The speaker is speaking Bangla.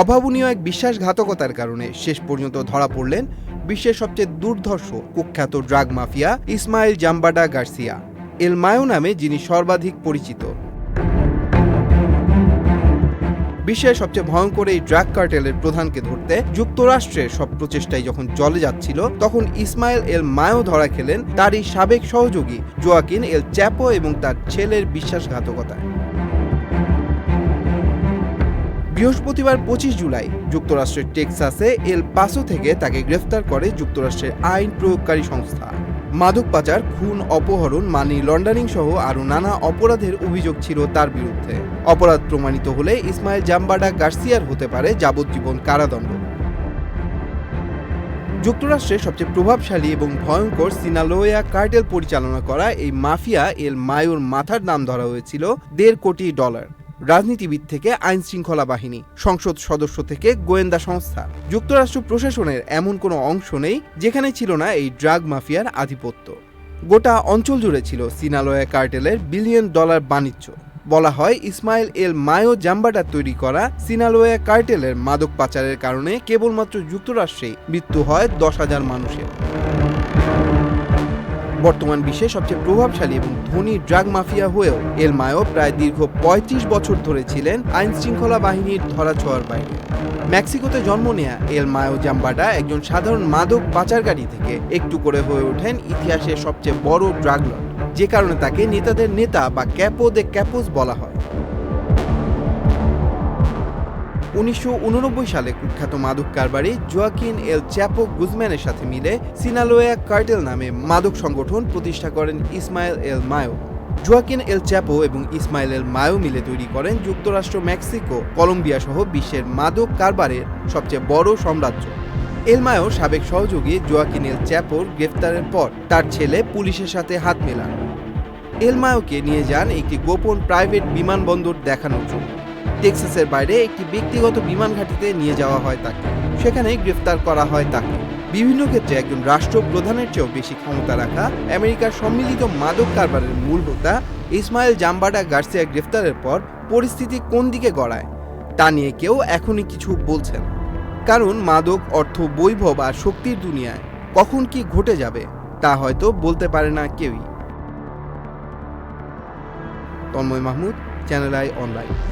অভাবনীয় এক বিশ্বাসঘাতকতার কারণে শেষ পর্যন্ত ধরা পড়লেন বিশ্বের সবচেয়ে দুর্ধর্ষ কুখ্যাত drug mafia Ismael Zambada Garcia, El Mayo নামে যিনি সর্বাধিক পরিচিত। বিশ্বের সবচেয়ে ভয়ঙ্কর এই ড্রাগ কার্টেলের প্রধানকে ধরতে যুক্তরাষ্ট্রের সব প্রচেষ্টাই যখন চলে যাচ্ছিল, তখন ইসমাইল এল মায়ো ধরা খেলেন তারই সাবেক সহযোগী জোয়াকিন এল চ্যাপো এবং তার ছেলের বিশ্বাসঘাতকতায়। বৃহস্পতিবার পঁচিশ জুলাই, যুক্তরাষ্ট্রের টেক্সাসে এল পাসো থেকে তাকে গ্রেফতার করে যুক্তরাষ্ট্রের আইন প্রয়োগকারী সংস্থা। মাদক পাচার, খুন, অপহরণ, মানি লন্ডারিং সহ আরও নানা অপরাধের অভিযোগ ছিল তার বিরুদ্ধে। অপরাধ প্রমাণিত হলে ইসমাইল জাম্বাডা গার্সিয়ার হতে পারে যাবজ্জীবন কারাদণ্ড। যুক্তরাষ্ট্রের সবচেয়ে প্রভাবশালী এবং ভয়ঙ্কর সিনালোয়া কার্টেল পরিচালনা করা এই মাফিয়া এল মায়োর মাথার নাম ধরা হয়েছিল দেড় কোটি ডলার। রাজনীতিবিদ থেকে আইন শৃঙ্খলা বাহিনী, সংসদ সদস্য থেকে গোয়েন্দা সংস্থা। যুক্তরাষ্ট্র প্রশাসনের এমন কোনো অংশ নেই যেখানে ছিল না এই ড্রাগ মাফিয়ার আধিপত্য। গোটা অঞ্চল জুড়ে ছিল সিনালোয়া কার্টেলের বিলিয়ন ডলার বাণিজ্য। বলা হয় ইসমাইল এল মায়ো জাম্বাটা তৈরি করা সিনালোয়া কার্টেলের মাদক পাচারের কারণে কেবলমাত্র যুক্তরাষ্ট্রেই মৃত্যু হয় দশ হাজার মানুষের। বর্তমান বিশ্বে সবচেয়ে প্রভাবশালী এবং ধনী ড্রাগ মাফিয়া হয়েও এল মায়ো প্রায় দীর্ঘ পঁয়ত্রিশ বছর ধরে ছিলেন আইন শৃঙ্খলা বাহিনীর ধরাছোঁয়ার বাইরে। মেক্সিকোতে জন্ম নেয়া এল মায়ো জাম্বাটা একজন সাধারণ মাদক পাচারকারী থেকে একটু করে হয়ে ওঠেন ইতিহাসের সবচেয়ে বড় ড্রাগ লর্ড, যে কারণে তাকে নেতাদের নেতা বা ক্যাপো দে ক্যাপোস বলা হয়। উনিশশো উননব্বই সালে কুখ্যাত মাদক কারবারি জোয়াকিন এল চ্যাপো গুজম্যানের সাথে মিলে সিনালোয়া কার্টেল নামে মাদক সংগঠন প্রতিষ্ঠা করেন Ismael El Mayo. Joaquin El Chapo এবং ইসমাইল এল মায়ো মিলে তৈরি করেন যুক্তরাষ্ট্র, মেক্সিকো, কলম্বিয়া সহ বিশ্বের মাদক কারবারের সবচেয়ে বড় সাম্রাজ্য। এল মায়ো সাবেক সহযোগী জোয়াকিন এল চ্যাপোর গ্রেফতারের পর তার ছেলে পুলিশের সাথে হাত মেলান। এলমায়োকে নিয়ে যান একটি গোপন প্রাইভেট বিমানবন্দর দেখানোর জন্য। টেক্সাসের বাইরে একটি ব্যক্তিগত বিমান ঘাঁটিতে নিয়ে যাওয়া হয় তাকে। সেখানে গ্রেফতার করা হয় তাকে। বিভিন্ন ক্ষেত্রে একজন রাষ্ট্র প্রধানের চেয়েও বেশি ক্ষমতা রাখা আমেরিকার সম্মিলিত মাদক কারবারের মূল হোতা ইসমাইল জাম্বাডা গার্সিয়া গ্রেফতারের পর পরিস্থিতি কোন দিকে গড়ায়, তা নিয়ে কেউ এখনই কিছু বলছে না। কারণ মাদক, অর্থ, বৈভব আর শক্তির দুনিয়ায় কখন কি ঘটে যাবে, তা হয়তো বলতে পারে না কেউই। Tanmoy Mahmud, Channel I online.